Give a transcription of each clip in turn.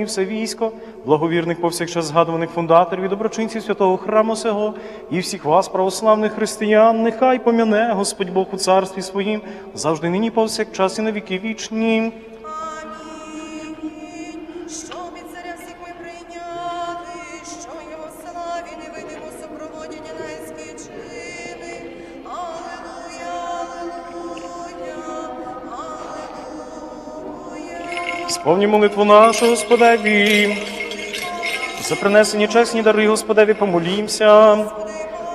і все військо, благовірних повсякчас згадуваних фундаторів і доброчинців святого храму сего, і всіх вас, православних християн, нехай помяне Господь Бог у царстві своїм, завжди нині повсякчас і на віки вічні. Сповні молитву нашу, Господеві. За принесені чесні дари, Господеві, помолімся.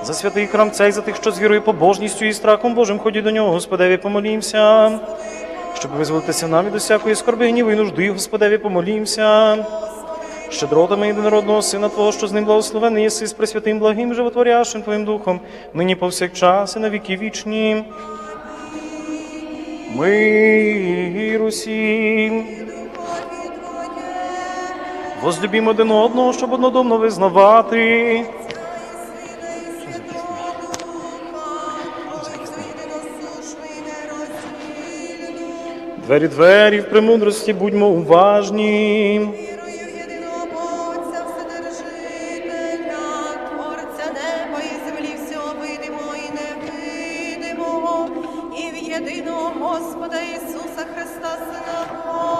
За святий храм цей, за тих, що з вірою, побожністю і страхом Божим ходять до нього, Господеві, помолімся. Щоб визволитися нам від усякої скорби, гніву і нужди, Господеві, помолімся. Щедротами єдинородного Сина Твого, що з ним благословений єси з пресвятим благим, животворящим Твоїм Духом, нині повсякчас і на віки вічні. Мир усім. Возлюбім один одного, щоб однодомно визнавати. Двері двері в премудрості будьмо уважні. Єдиного Господа Ісуса Христа, Сина Божого,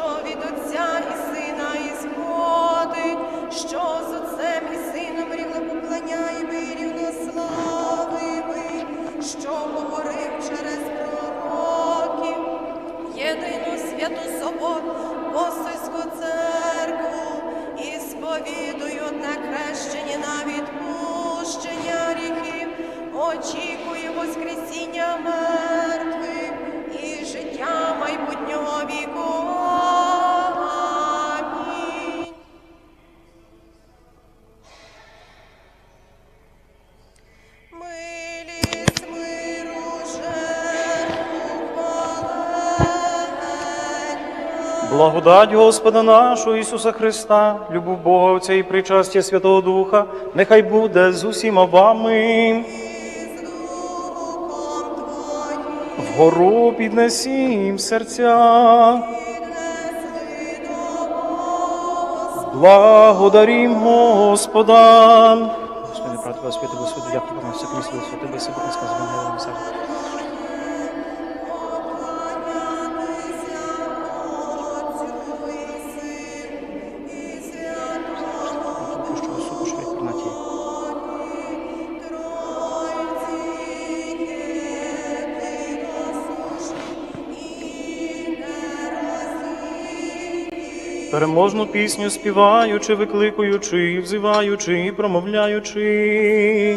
що від Отця і Сина ісходить, що з Отцем і Сином рівно поклоняємо і рівно славимо, що говорив через пророків, єдину святу собору, Благодать Господа нашого Ісуса Христа, любов Бога Отця і причастя Святого Духа, нехай буде з усіма вами. Вгору піднесім серця. Благодарім Господа. Господи, брат, святи, Господи, дякую вам, все крісло, святи, без себе, не Переможну пісню співаючи, викликуючи, взиваючи і промовляючи.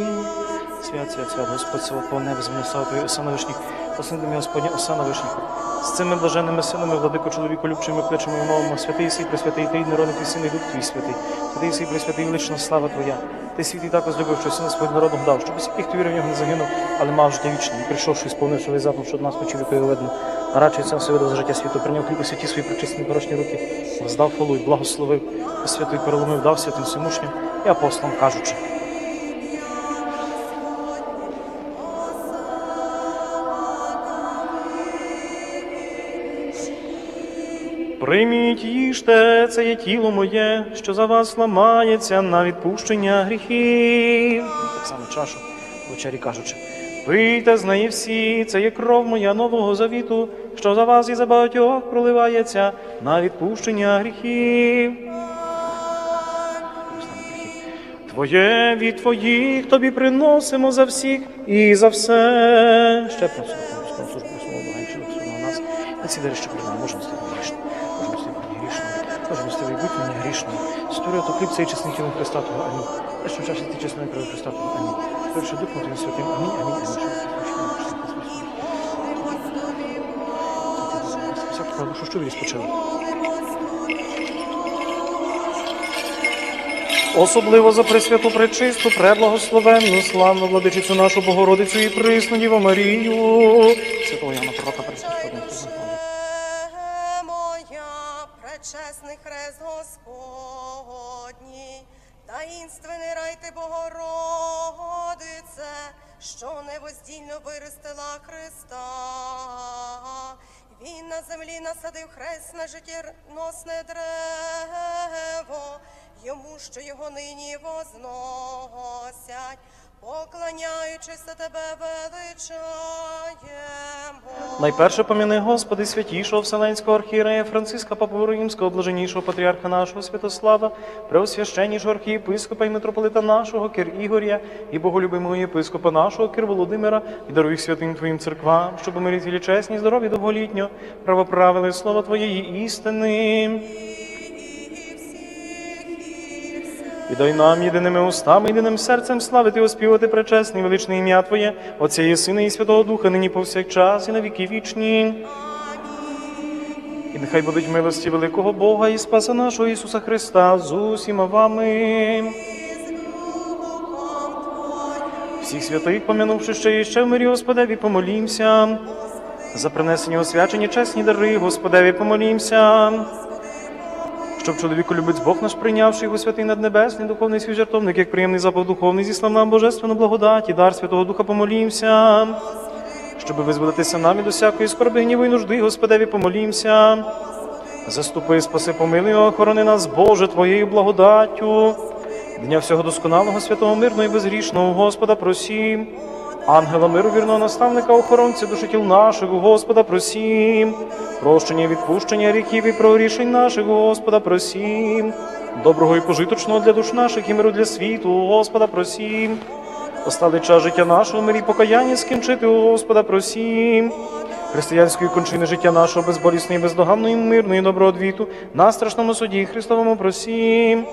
Свят, свят, свят, Господь сила по небі землі слава Твої, осана вишніх, посади мій Господня, осана вишніх. З цими блаженними синами, владико чоловіку, любчими кличемо і мовимо, святий сій, пресвятий, ти народний твій син і дух твій святий. Святий сій, пресвятий, велична слава Твоя. Ти святий так возлюбив, що сина свого народу дав, щоб усіх хто вірив в нього не загинув, але мав життя вічне. І прийшовши, сповнивши весь заповідь, що нас почив, якою видно. Нарачує сам себе за життя світу, прийняв хліб у святі свої причисні порочні руки, воздав хвалу і благословив, святий переломив, дав святим всемушнім і апостолам кажучи. Прийміть їжте, це є тіло моє, що за вас ламається на відпущення гріхів. Так само чашу, в вечері кажучи. Пийте з неї всі, це є кров моя нового завіту, що за вас і за багатьох проливається на відпущення гріхів. Твоє від твоїх тобі приносимо за всіх і за все. Ще просимо Господь службу слова багатше до нас. На ці дари, що приймемо, можемо стати грішним, можемо стати грішним, можемо стати будь мені грішним. Створює то хліб цей чесний тілом Христа Твого, амінь. Те, що в часі ти чесної крови Христа Твого, амінь. Перше Духом Твоїм Святим, амінь, амінь, амінь. Всяку правду, що що спочили. Особливо за пресвяту пречисту, преблагословенну, славну владичицю нашу Богородицю і присну Діву Марію. Святого Яна Пророка Пресвятого. моя, пречесний хрест Господній, таїнственний рай ти Богородице, що невоздільно виростила Христа. Він на землі насадив хрест на життєносне древо, йому, що його нині возносять, поклоняючись тебе величаємо. Найперше поміни Господи, святішого Вселенського архієрея Франциска Папу Римського, блаженнішого патріарха нашого Святослава, преосвященнішого архієпископа і митрополита нашого Кир Ігоря і боголюбимого єпископа нашого Кир Володимира, і даруй святим Твоїм церквам, щоб ми тілі чесні, здорові довголітньо, правоправили слово Твоєї істини. І дай нам єдиними устами, єдиним серцем славити оспівати пречесне і величне ім'я Твоє, Отця і Сина і Святого Духа, нині повсякчас і на віки вічні. І нехай будуть милості великого Бога і Спаса нашого Ісуса Христа з усіма вами. Всіх святих, помянувши ще і ще в мирі Господеві, помолімся. За принесені освячені чесні дари, Господеві, помолімся. Щоб чоловіку любець Бог наш прийнявши його святий наднебесний, духовний свій жертовник, як приємний запах духовний, зіслав нам божественну благодаті, дар Святого Духа помолімся. Щоб визволитися нам від усякої скорби, гніву і нужди, Господеві, помолімся. Заступи, спаси, помилуй, охорони нас, Боже, Твоєю благодаттю. Дня всього досконалого, святого, мирного і безгрішного, Господа, просім. Ангела миру, вірного наставника, охоронця душі у Господа, просім. Прощення, відпущення гріхів і прогрішень наших, Господа, просім. Доброго і пожиточного для душ наших і миру для світу, Господа, просім. Осталий час життя нашого, мирі покаяння скінчити, Господа, просім. Християнської кончини життя нашого безболісної, бездоганної, мирної, доброодвіту, на страшному суді Христовому просім.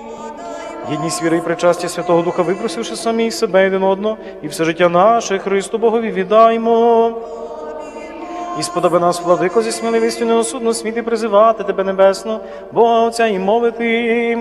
Єдність віри і причастя Святого Духа, випросивши самі себе один одного, і все життя наше Христу Богові віддаймо. І сподоби нас, владико, зі сміливістю неосудно сміти призивати Тебе небесно, Бога Отця і мовити.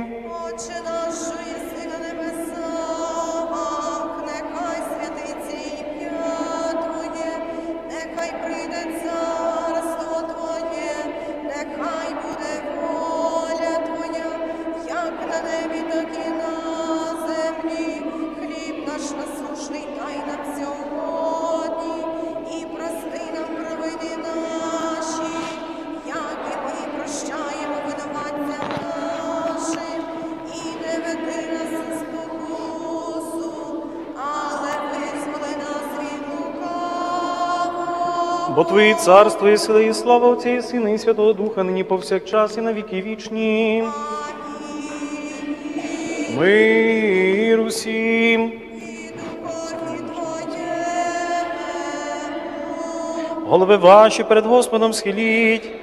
Бо Твої царство і сила, і слава Отця і Сина, і Святого Духа, нині повсякчас і на віки вічні. Мир усім. Голови ваші перед Господом схиліть.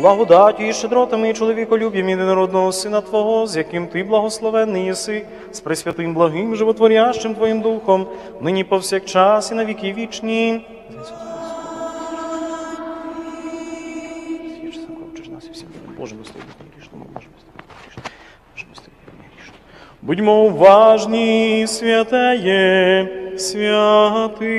Благодаттю і щедротами і чоловіколюб'ям єдинородного Сина Твого, з яким Ти благословенний єси, з пресвятим благим, животворящим Твоїм Духом, нині повсякчас і на віки вічні. Будьмо уважні, святеє, святим.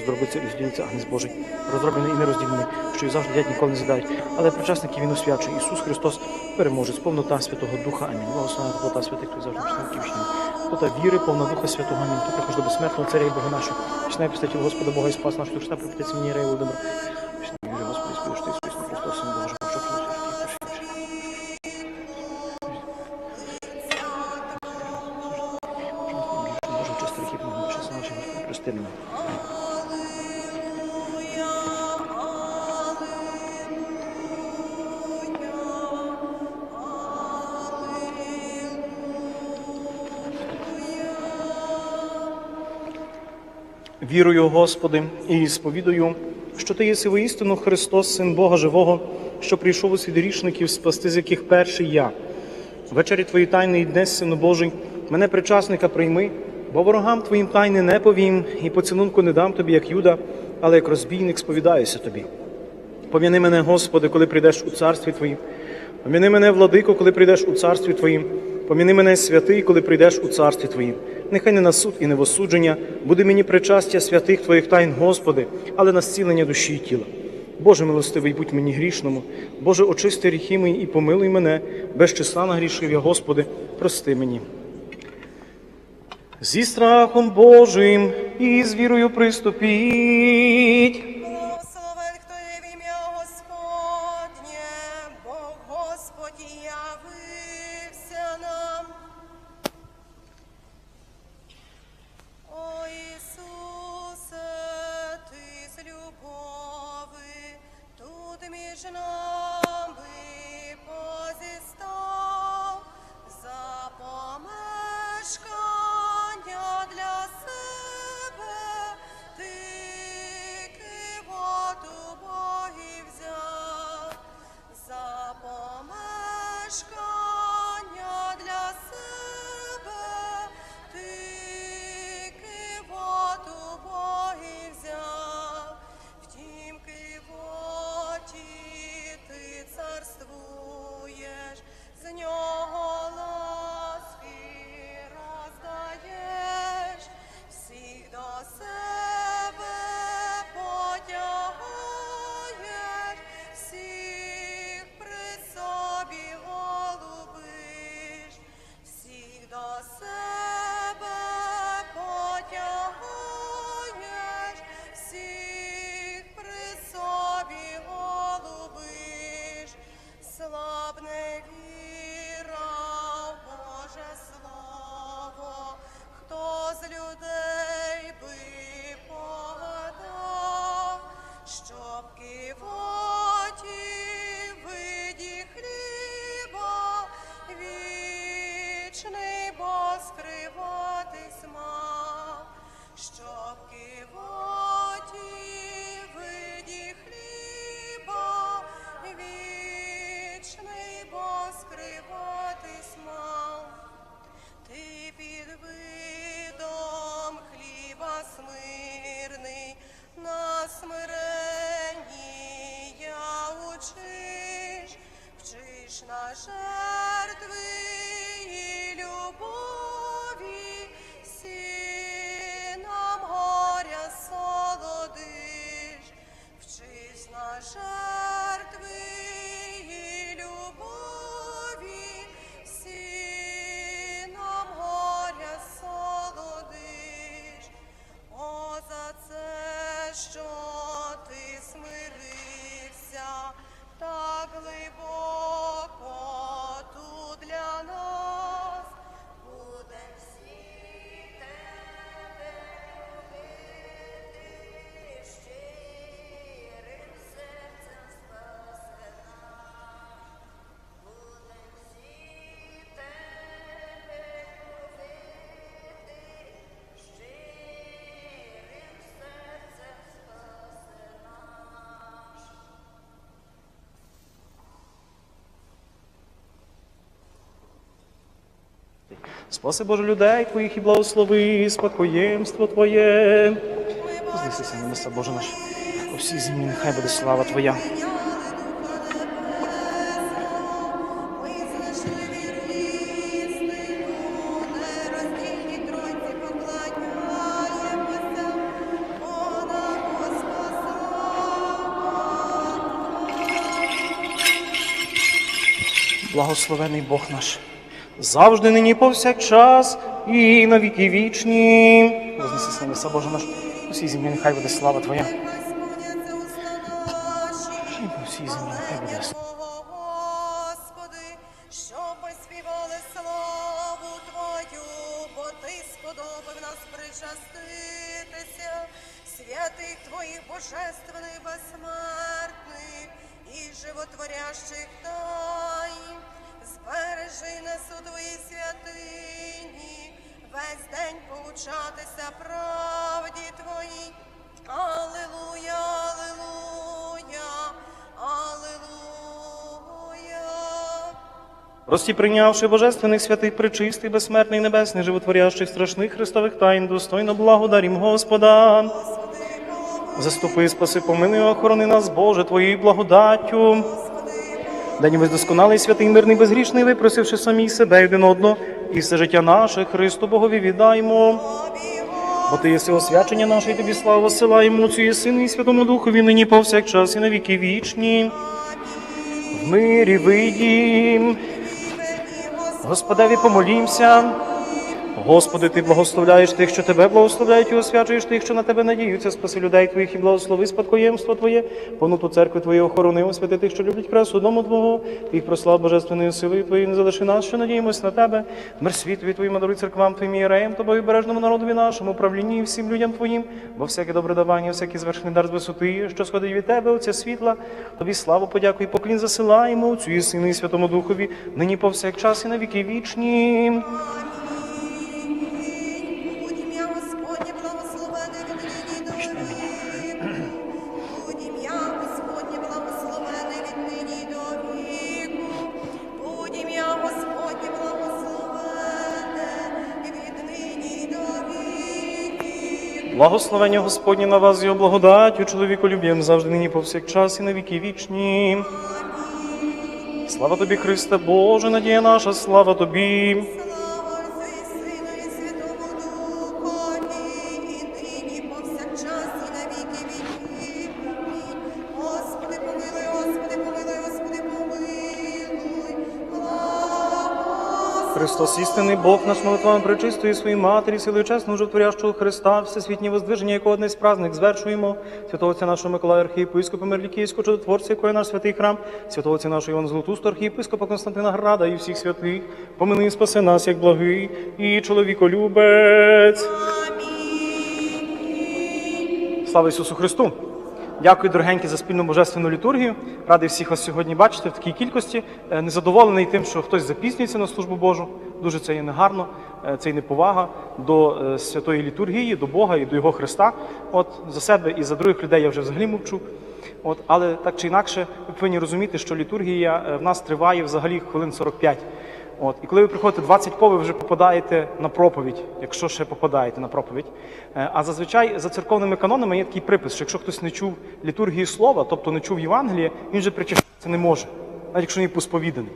Роздробиться і розділиться Агнець Божий, розроблений і нерозділений, що і завжди дять ніколи не з'їдають. Але причасники він освячує. Ісус Христос переможе з повнота Святого Духа. Амінь. Благословена повнота святих, хто завжди вчинив. Повнота віри, повна Духа Святого. Амінь. Ти приходиш до безсмертного царя і Бога нашого. Чесна представитель Господа Бога і спас наш Христа, припитеться мені Рея Володимир. Чесна Вірую, Господи, і сповідую, що Ти єси воістину Христос, Син Бога Живого, що прийшов у світ грішників, спасти, з яких перший я. Вечері Твої тайни і днес, Сину Божий, мене причасника прийми, бо ворогам Твоїм тайни не повім, і поцілунку не дам тобі, як Юда, але як розбійник сповідаюся тобі. Пом'яни мене, Господи, коли прийдеш у царстві Твоїм. Пом'яни мене, владико, коли прийдеш у царстві Твоїм. Пом'яни мене, святий, коли прийдеш у царстві Твоїм. Нехай не на суд і не в осудження буде мені причастя святих Твоїх тайн, Господи, але на зцілення душі і тіла. Боже милостивий, будь мені грішному, Боже, очисти гріхи мої і помилуй мене, без числа нагрішив я, Господи, прости мені. Зі страхом Божим і з вірою приступіть. Тут Спаси Боже людей Твоїх і благослови спадкоємство Твоє. Здійснися на місце Боже наш. У всій землі нехай буде слава Твоя. Благословений Бог наш. Завжди нині повсякчас і на віки вічні. Вознеси на Боже наш. усій землі нехай буде слава Твоя. Прості прийнявши божественних святих, пречистих, безсмертних, небесних, животворящих, страшних Христових тайн, достойно благодарім Господа. Заступи, спаси, помилуй, охорони нас, Боже, Твоєю благодаттю. День весь досконалий, святий, мирний, безгрішний, випросивши самі себе один одного, і все життя наше Христу Богові віддаймо. Бо ти єси освячення наше, і тобі славу посилаємо Отцю і Сину і Святому Духові, нині повсякчас і на віки вічні. В мирі вийдім, Господеві помолімся. Господи, ти благословляєш тих, що тебе благословляють, і освячуєш тих, що на тебе надіються. Спаси людей твоїх і благослови спадкоємство Твоє, понуту церкви Твою охорони, освяти тих, що люблять красу дому Твого, Ти їх прослав божественною силою Твоєю, не залиши нас, що надіємось на тебе. Мир світові Твоїм, даруй церквам Твоїм ієреям, тобою бережному народові нашому, правлінні і всім людям Твоїм, бо всяке добре давання, всякий звершений дар з висоти, що сходить від тебе, Отця світла, тобі славу, подяку поклін засилаємо, Отцю і Сину і Святому Духові, нині повсякчас і на віки вічні. Благословення Господні на вас, його благодаттю, чоловіку люб'єм завжди нині повсякчас і на віки вічні. Слава тобі, Христе, Боже, надія наша, слава тобі. Христос, істинний Бог наш молитвами пречистої своїй матері, силою чесного животворящого Христа, всесвітнє воздвиження, якого днес праздник звершуємо, святого отця нашого Миколая Архієпископа Мерлікійського чудотворця, якої наш святий храм, святого отця нашого Івана Золотусту, архієпископа Константина Града і всіх святих, помини і спаси нас, як благий і чоловіколюбець. Амінь. Слава Ісусу Христу! Дякую, дорогенькі, за спільну божественну літургію. Радий всіх вас сьогодні бачити в такій кількості. Е, Незадоволений тим, що хтось запізнюється на службу Божу. Дуже це є негарно, е, це є неповага до е, святої літургії, до Бога і до Його Христа. От за себе і за других людей я вже взагалі мовчу. От, але так чи інакше, ви повинні розуміти, що літургія е, в нас триває взагалі хвилин 45. От, і коли ви приходите 20 по, ви вже попадаєте на проповідь, якщо ще попадаєте на проповідь. А зазвичай за церковними канонами є такий припис, що якщо хтось не чув літургії слова, тобто не чув Євангелія, він вже причащатися не може, навіть якщо є посповіданий.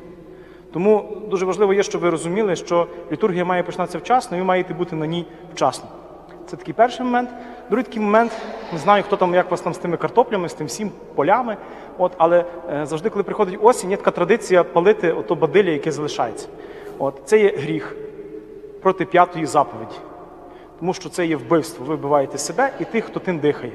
Тому дуже важливо є, щоб ви розуміли, що літургія має починатися вчасно, і ви маєте бути на ній вчасно. Це такий перший момент. Другий такий момент, не знаю, хто там, як вас там з тими картоплями, з тим всім полями. От, але е, завжди, коли приходить осінь, є така традиція палити ото бадилля, яке залишається. От, це є гріх проти п'ятої заповіді. Тому що це є вбивство. Ви вбиваєте себе і тих, хто тим дихає.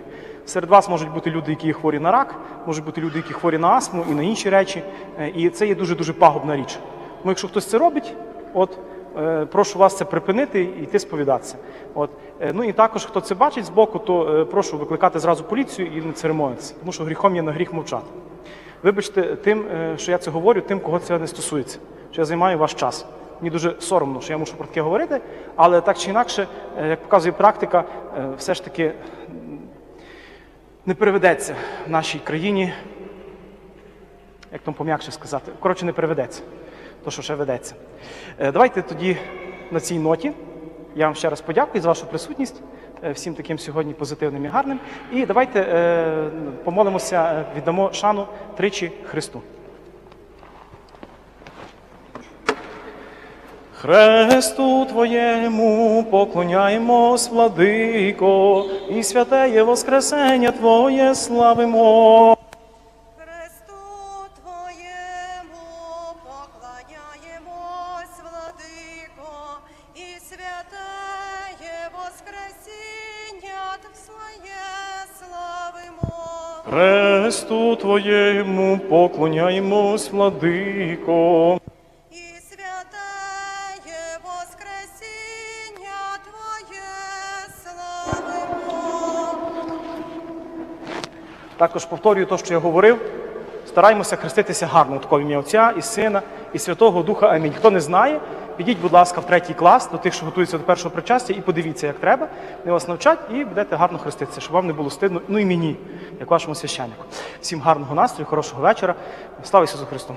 Серед вас можуть бути люди, які хворі на рак, можуть бути люди, які хворі на астму і на інші речі. Е, І це є дуже-дуже пагубна річ. Тому якщо хтось це робить, от е, прошу вас це припинити і йти сповідатися. От. Е, Ну і також, хто це бачить збоку, то е, прошу викликати зразу поліцію і не церемонитися, тому що гріхом є на гріх мовчати. Вибачте тим, що я це говорю, тим, кого це не стосується, що я займаю ваш час. Мені дуже соромно, що я мушу про таке говорити, але так чи інакше, як показує практика, все ж таки не переведеться в нашій країні, як там пом'якше сказати, коротше, не переведеться, то що ще ведеться. Е, Давайте тоді на цій ноті. Я вам ще раз подякую за вашу присутність, е, всім таким сьогодні позитивним і гарним. І давайте е, помолимося, віддамо шану тричі Христу. Хресту Твоєму поклоняємось, владико, і Воскресення і святеє Воскресіння Твоє славимо. Хресту Твоєму поклоняємось, владико. Також повторюю те, що я говорив. Стараємося хреститися гарно, таке ім'я Отця і Сина, і Святого Духа. Амінь. Хто не знає, підіть, будь ласка, в третій клас до тих, що готуються до першого причастя, і подивіться, як треба. Вони вас навчать і будете гарно хреститися, щоб вам не було стидно, ну і мені, як вашому священнику. Всім гарного настрою, хорошого вечора. Слава Ісусу Христу!